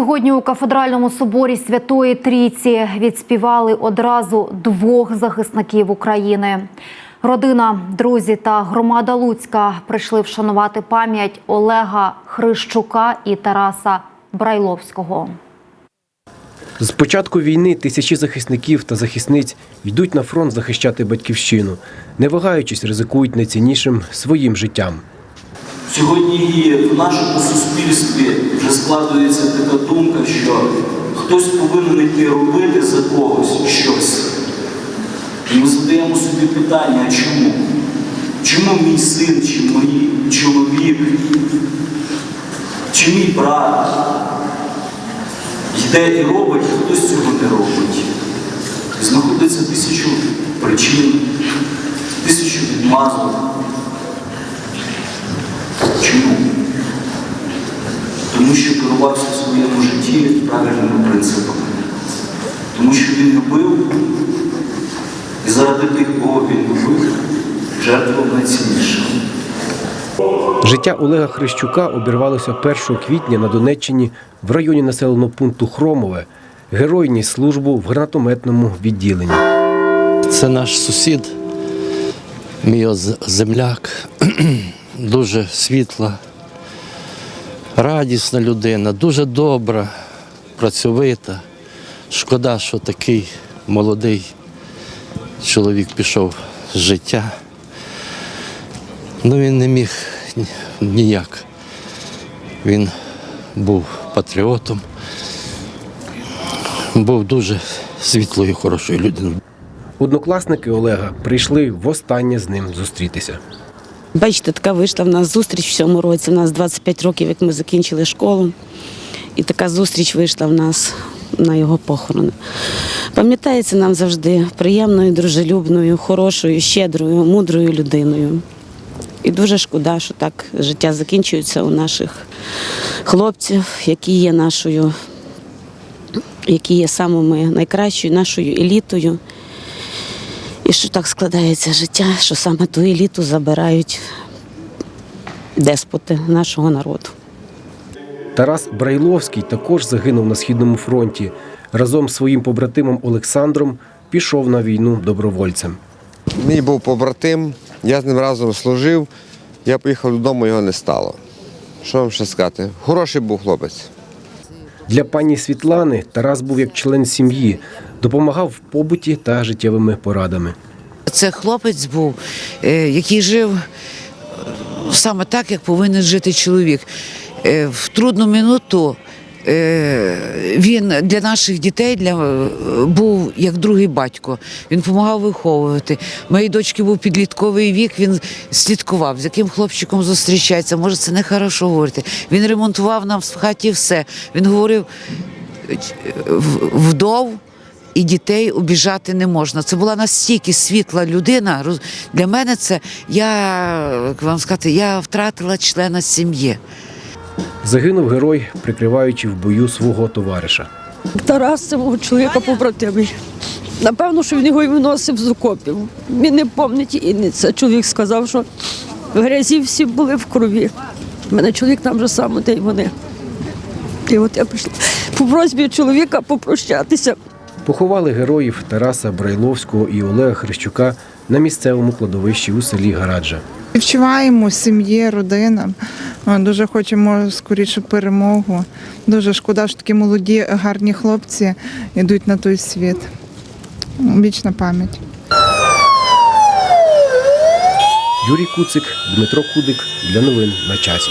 Сьогодні у кафедральному соборі Святої Трійці відспівали одразу двох захисників України. Родина, друзі та громада Луцька прийшли вшанувати пам'ять Олега Хрищука і Тараса Брайловського. З початку війни тисячі захисників та захисниць йдуть на фронт захищати батьківщину, не вагаючись, ризикують найціннішим своїм життям. Сьогодні і в нашому суспільстві вже складується така думка, що хтось повинен йти робити за когось щось. І ми задаємо собі питання, а чому? Чому мій син, чи мій чоловік, чи мій брат йде і робить, хтось цього не робить. І знаходиться тисячу причин, тисячу відмазок. Чому? Тому керувався в своєму житті правильними принципами. Тому що він любив, і заради тих, кого він любив, жертвував найціннішим. Життя Олега Хрищука обірвалося 1 квітня на Донеччині в районі населеного пункту Хромове. Герой ніс службу в гранатометному відділенні. Це наш сусід, мій земляк, дуже світла, радісна людина, дуже добра, працьовита. Шкода, що такий молодий чоловік пішов з життя. Ну він не міг ніяк. Він був патріотом, був дуже світлою, хорошою людиною. Однокласники Олега прийшли востаннє з ним зустрітися. Бачите, така вийшла в нас зустріч в цьому році. У нас 25 років, як ми закінчили школу. І така зустріч вийшла в нас на його похорони. Пам'ятається нам завжди приємною, дружелюбною, хорошою, щедрою, мудрою людиною. І дуже шкода, що так життя закінчується у наших хлопців, які є нашою, які є самими найкращою нашою елітою. І що так складається життя, що саме ту еліту забирають деспоти нашого народу. Тарас Брайловський також загинув на східному фронті. Разом з своїм побратимом Олександром пішов на війну добровольцем. Мій був побратим, я з ним разом служив. Я поїхав додому, його не стало. Що вам ще сказати? Хороший був хлопець. Для пані Світлани Тарас був як член сім'ї, допомагав в побуті та життєвими порадами. Це хлопець був, е, який жив е, саме так, як повинен жити чоловік. Е, В трудну минуту він для наших дітей для, е, був як другий батько. Він допомагав виховувати. Моїй дочки був підлітковий вік, він слідкував, з яким хлопчиком зустрічається. Може, це не хорошо говорити. Він ремонтував нам в хаті все. Він говорив вдов і дітей обіжати не можна. Це була настільки світла людина. Для мене це я як вам сказати, я втратила члена сім'ї. Загинув герой, прикриваючи в бою свого товариша. Тарас це мого чоловіка побратимий. Напевно, що він його і виносив з окопів. Він не пам'ятає і не це. Чоловік сказав, що в грязі всі були в крові. У мене чоловік там же саме, де й вони. І от я прийшла по просьбі чоловіка попрощатися. Поховали героїв Тараса Брайловського і Олега Хрещука на місцевому кладовищі у селі Гараджа. Співчуваємо сім'ї, родинам. Е, Дуже хочемо скоріше перемогу. Дуже шкода, що такі молоді, гарні хлопці йдуть на той світ. Вічна пам'ять. Юрій Куцик, Дмитро Кудик для новин на часі.